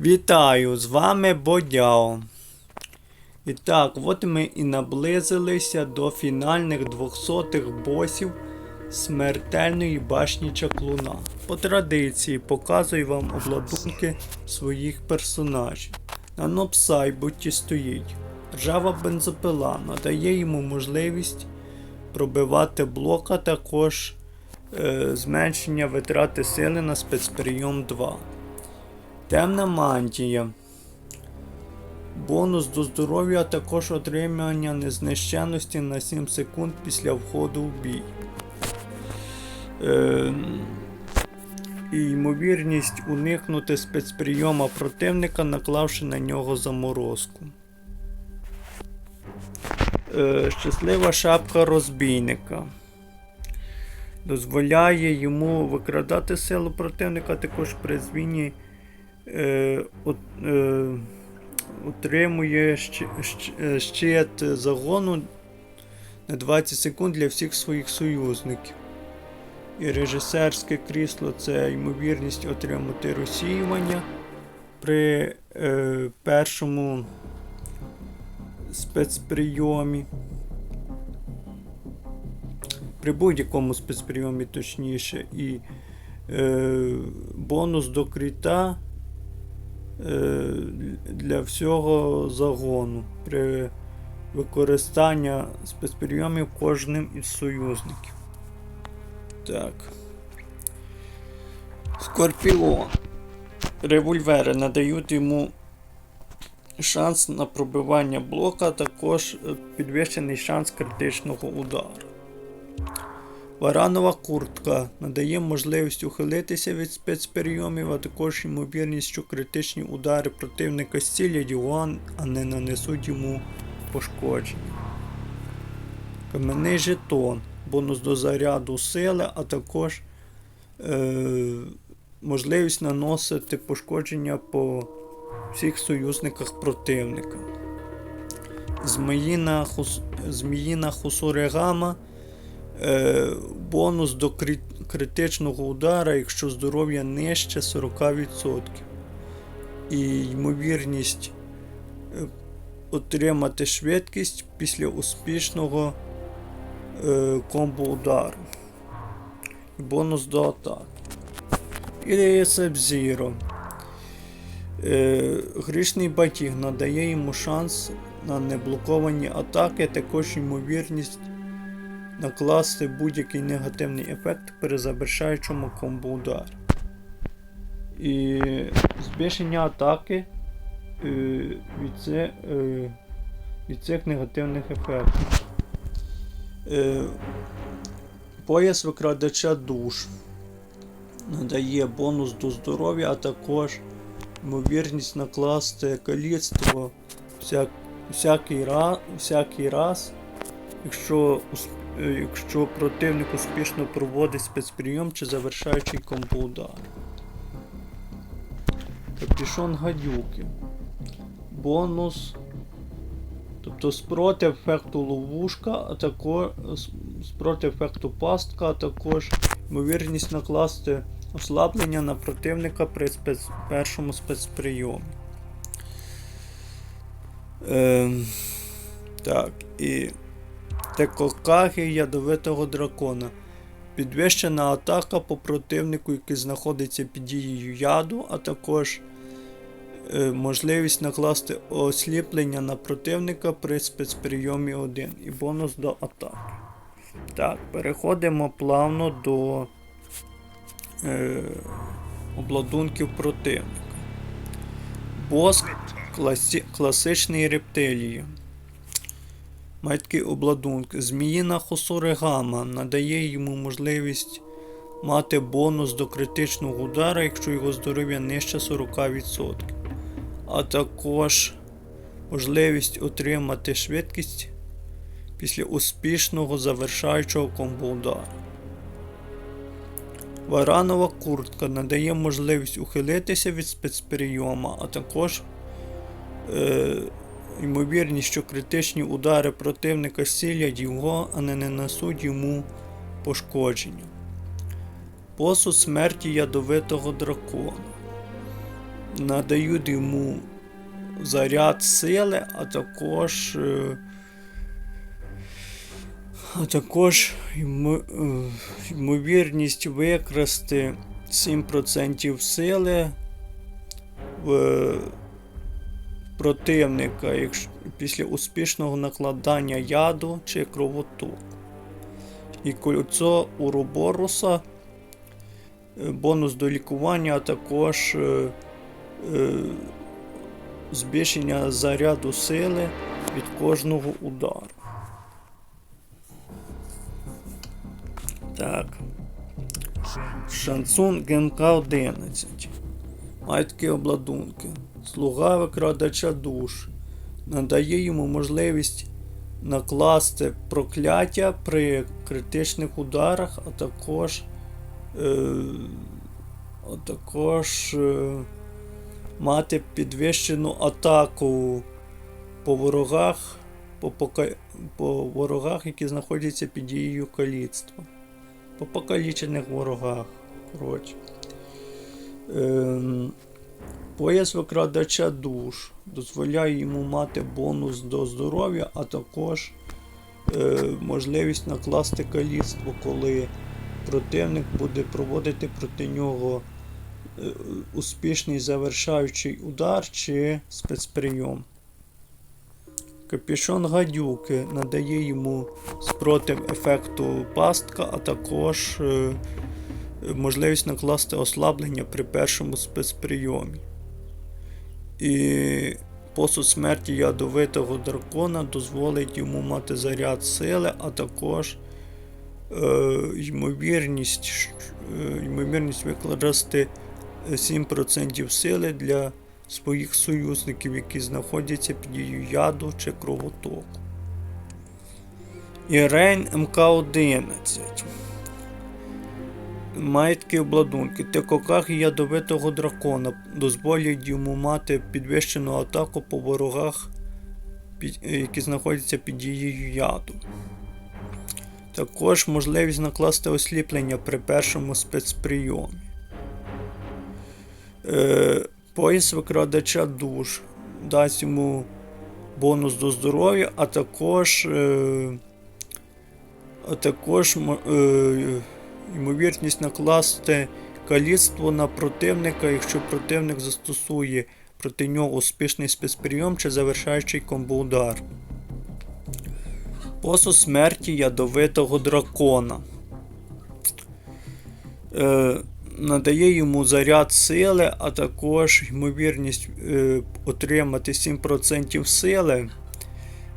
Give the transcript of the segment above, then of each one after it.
Вітаю! З вами Бодяо. І так, от ми і наблизилися до фінальних 200-х босів смертельної башні Чаклуна. По традиції показую вам обладунки своїх персонажів. На нопсайбуті стоїть. Ржава бензопила надає йому можливість пробивати блок, а також е, зменшення витрати сили на спецприйом 2. Темна мантія. Бонус до здоров'я, а також отримання незнищенності на 7 секунд після входу в бій. Ем, і ймовірність уникнути спецприйома противника, наклавши на нього заморозку. Е, щаслива шапка розбійника. Дозволяє йому викрадати силу противника також при звіні е, от, е, отримує щит загону на 20 секунд для всіх своїх союзників. І режисерське крісло це ймовірність отримати розсіювання при е, першому спецприйомі. При будь-якому спецприйомі точніше. І е, бонус до кріта е, для всього загону при використанні спецприйомів кожним із союзників. Так. Скорпіон. Револьвери надають йому шанс на пробивання блока, а також е, підвищений шанс критичного удару. Варанова куртка надає можливість ухилитися від спецперйомів, а також ймовірність, що критичні удари противника зцілять його, а не нанесуть йому пошкодження. Кам'яний жетон. Бонус до заряду сили, а також е, можливість наносити пошкодження по всіх союзниках противника. Зміїна, хус... Зміїна хусурегама. Е, бонус до крит... критичного удара, якщо здоров'я нижче 40%. І ймовірність е, отримати швидкість після успішного е, комбо удару. Бонус до атаки. І Sub-Zero. Грішний батіг надає йому шанс на неблоковані атаки, також ймовірність накласти будь-який негативний ефект при завершаючому комбо ударі. І збільшення атаки е, від, це, е, від цих негативних ефектів. Е, пояс викрадача душ надає бонус до здоров'я, а також ймовірність накласти каліцтво всяк, всякий, раз, всякий раз, якщо, якщо противник успішно проводить спецприйом чи завершаючий комбо удар. Капюшон гадюки. Бонус. Тобто спроти ефекту ловушка, а також спроти ефекту пастка, а також ймовірність накласти ослаблення на противника при спец... першому спецприйомі. Ем, так, і Текокаги ядовитого дракона. Підвищена атака по противнику, який знаходиться під дією яду, а також е, можливість накласти осліплення на противника при спецприйомі 1 і бонус до атаки. Так, переходимо плавно до е, обладунків противника. Боск класі, класичний рептилії. Має такий обладунок. Зміїна хосоригама надає йому можливість мати бонус до критичного удара, якщо його здоров'я нижче 40%. А також можливість отримати швидкість після успішного завершаючого комбо удару. Варанова куртка надає можливість ухилитися від спецприйома, а також е, ймовірність, що критичні удари противника зцілять його, а не нанесуть йому пошкодження. Посуд смерті ядовитого дракона. надають йому заряд сили, а також. е, А також е, ймовірність викрасти 7% сили противника після успішного накладання яду чи кровотоку. І кольцо Уроборуса, е, бонус до лікування, а також е, е, збільшення заряду сили від кожного удару. Так. Шансун ГМК 11. Майткі обладунки. Слуга викрадача душ. Надає йому можливість накласти прокляття при критичних ударах, а також. Е, а також е, мати підвищену атаку по ворогах, по, пока- по ворогах, які знаходяться під дією каліцтва. По покалічених ворогах. Коротше. Ем, пояс викрадача душ дозволяє йому мати бонус до здоров'я, а також е, можливість накласти каліцтво, коли противник буде проводити проти нього е, успішний завершаючий удар чи спецприйом. Капюшон гадюки надає йому спротив ефекту пастка, а також е, можливість накласти ослаблення при першому спецприйомі. І посуд смерті ядовитого дракона дозволить йому мати заряд сили, а також е, ймовірність, е, ймовірність використати 7% сили для своїх союзників, які знаходяться під дією яду чи кровотоку. Ірейн МК-11. Маєтки обладунки. Тикоках ядовитого дракона дозволять йому мати підвищену атаку по ворогах, які знаходяться під дією яду. Також можливість накласти осліплення при першому спецприйомі. Е, пояс викрадача душ дасть йому бонус до здоров'я, а також, е, а також е, ймовірність накласти каліцтво на противника, якщо противник застосує проти нього успішний спецприйом чи завершаючий комбоудар. Посуд смерті ядовитого дракона. Е, надає йому заряд сили, а також ймовірність е, отримати 7% сили.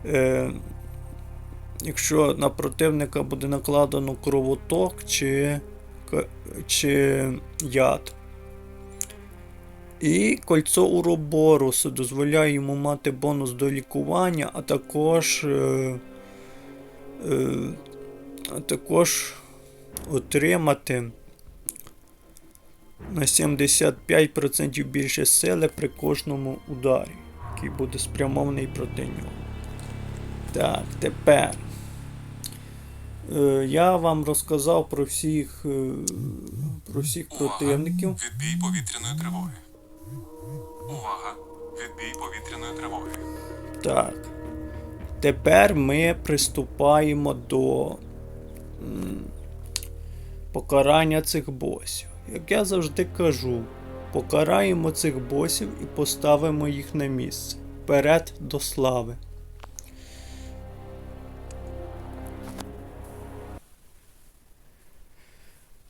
Е, якщо на противника буде накладено кровоток чи, чи яд. І кольцо Уроборусу дозволяє йому мати бонус до лікування, а також, е, е, а також отримати на 75% більше сили при кожному ударі, який буде спрямований проти нього. Так, тепер. Е, я вам розказав про всіх, е, про всіх противників. Відбій повітряної тривоги. Увага! Відбій повітряної тривоги. Так. Тепер ми приступаємо до покарання цих босів. Як я завжди кажу, покараємо цих босів і поставимо їх на місце. Вперед до слави.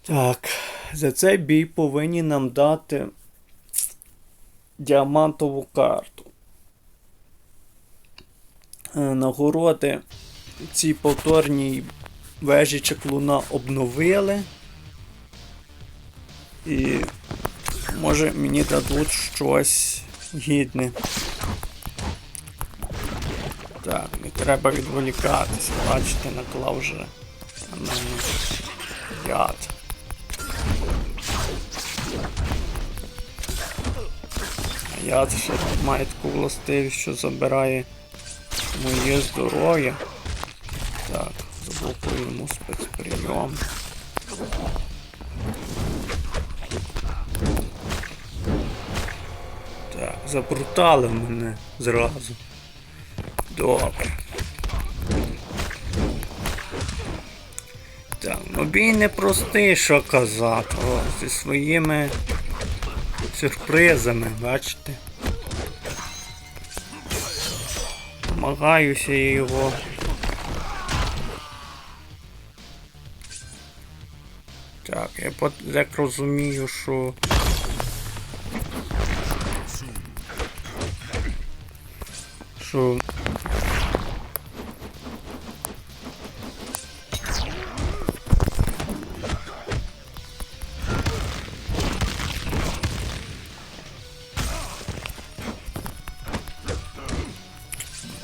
Так, за цей бій повинні нам дати діамантову карту. Е, нагороди цій повторній вежі чеклуна обновили. І може мені дадуть щось гідне. Так, не треба відволікатися. Бачите, наклав вже яд. Яд ще таку властивість, що забирає моє здоров'я. Так, заблокуємо спецприйом. Так, забрутали мене зразу. Добре. Так, ну бій непростий, що казати. О, зі своїми сюрпризами, бачите? Намагаюся його. Так, я так розумію, що. Що.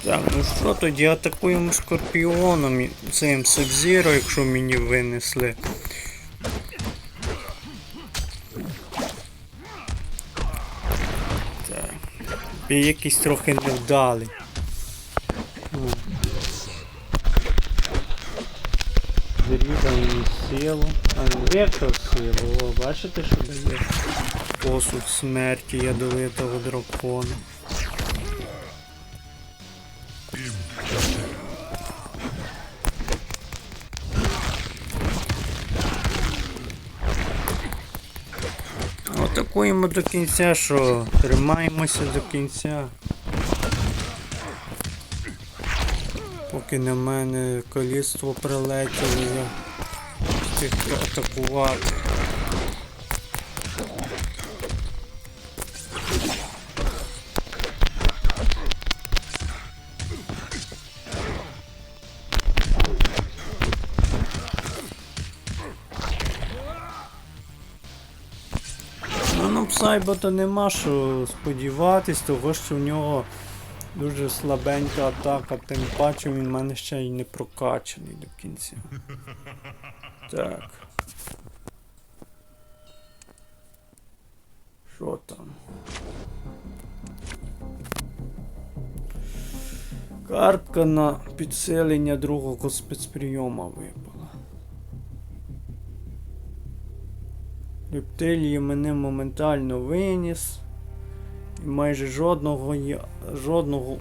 Так, ну що тоді атакуємо скорпіоном і цим Сабзіро, якщо мені винесли. Так. Бій якийсь трохи невдалий. Зрізав мені силу. А не силу. О, бачите, що дає? Посуд смерті ядовитого дракона. Атакуємо до кінця, що тримаємося до кінця. Поки на мене коліство прилетіло, я встиг атакувати. Ну, Псайбота нема що сподіватись, того що в нього дуже слабенька атака, тим паче він в мене ще й не прокачаний до кінця. Так. Що там? Картка на підсилення другого спецприйома випала. Рептилії мене моментально виніс. І майже жодного, жодного,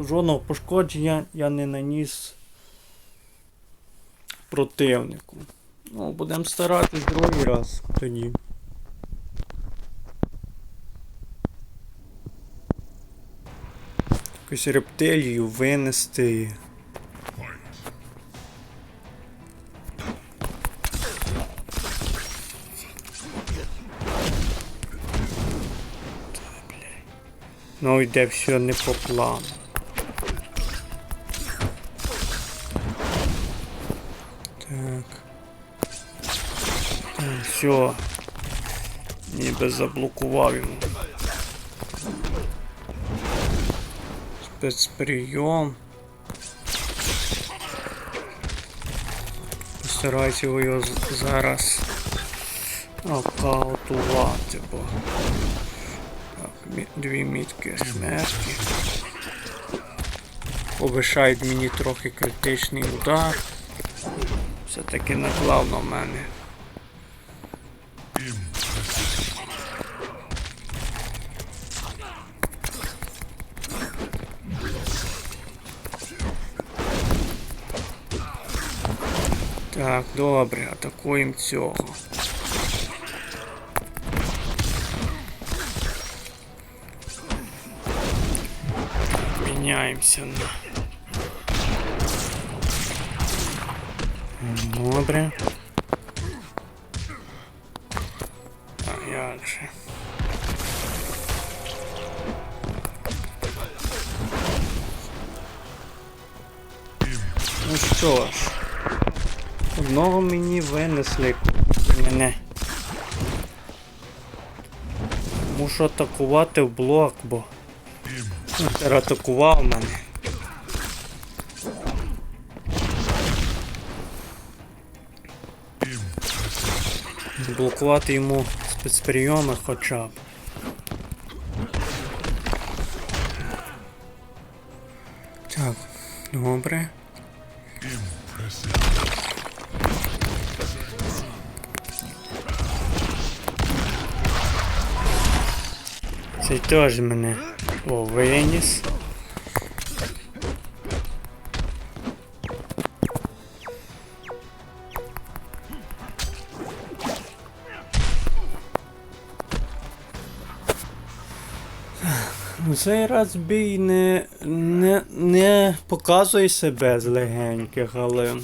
жодного пошкодження я не наніс противнику. Ну, будемо старатись другий раз тоді. Якусь рептилію винести. Ну йде все не по плану. Так. Все. Ніби заблокував йому. Спецприйом. Постараюся його зараз нокаутувати, бо дві мітки смерті. Повишають мені трохи критичний удар. Все-таки наклав на мене. Так, добре, атакуємо цього. Міняємося на. Добре. Ну що ж, одного мені винесли мене. Мушу атакувати в блок, бо атакував мене. Блокувати йому спецприйоми хоча б. Цей теж мене о, виніс. Ну, Цей раз бій не, не, не показує себе з легеньких, але.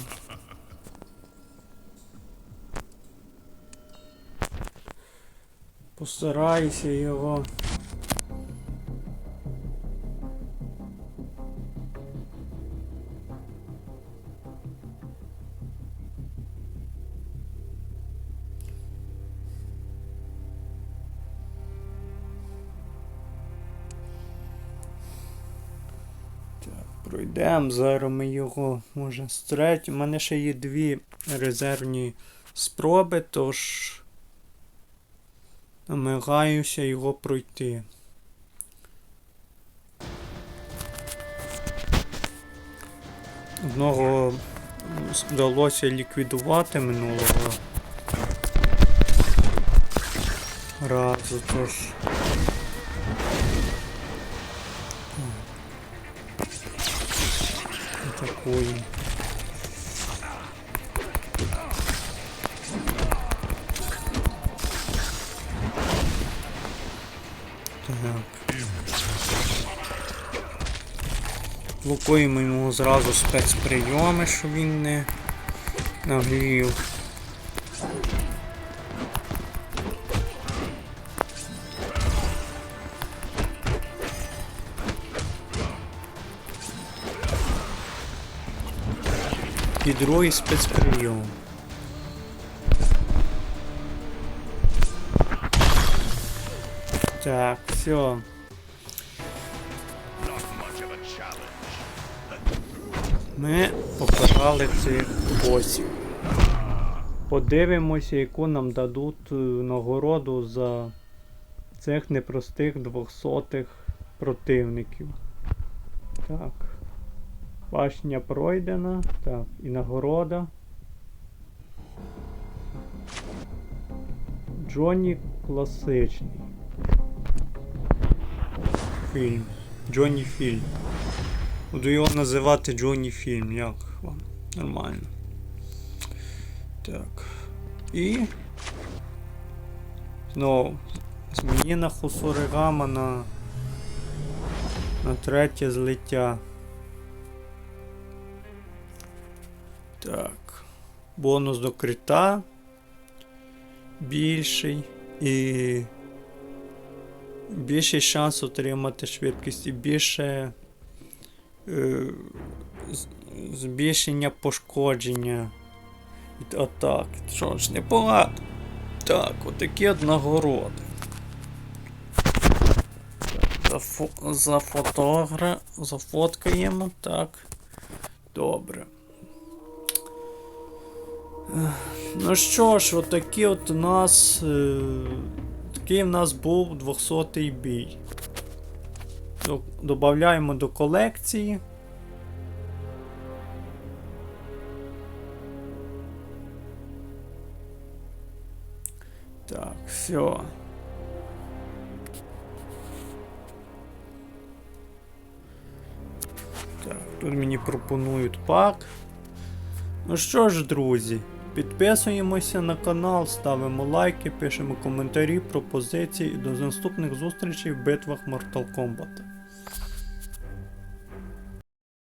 Постарайся його. Пройдемо, зараз ми його може з. У мене ще є дві резервні спроби, тож намагаюся його пройти. Одного вдалося ліквідувати минулого разу, тож. Атакуємо. Так. Блокуємо йому зразу спецприйоми, щоб він не нагрів. І спецприйом. Так, все. Ми покарали цих босів. Подивимося, яку нам дадуть е, нагороду за цих непростих двохсотих противників. Так. Башня пройдена. Так, і нагорода. Джонні класичний. Фільм. Джонні фільм. Буду його називати Джонні фільм, як вам? Нормально. Так. І. Знову. Зміна Хусуригама на. На третє злиття. Так. Бонус до крита. Більший. І. Більший шанс отримати швидкість і більше. Е, збільшення пошкодження від атак. Що ж, непогано. Так, отакі от нагороди. Зафо- Зафотогра... Зафоткаємо, так. Добре. Ну що ж, отакі от у нас. Е... Такий в нас був 200-й бій. До- Добавляємо до колекції. Так, все. Так, тут мені пропонують пак. Ну що ж, друзі, підписуємося на канал, ставимо лайки, пишемо коментарі, пропозиції і до наступних зустрічей в битвах Mortal Kombat.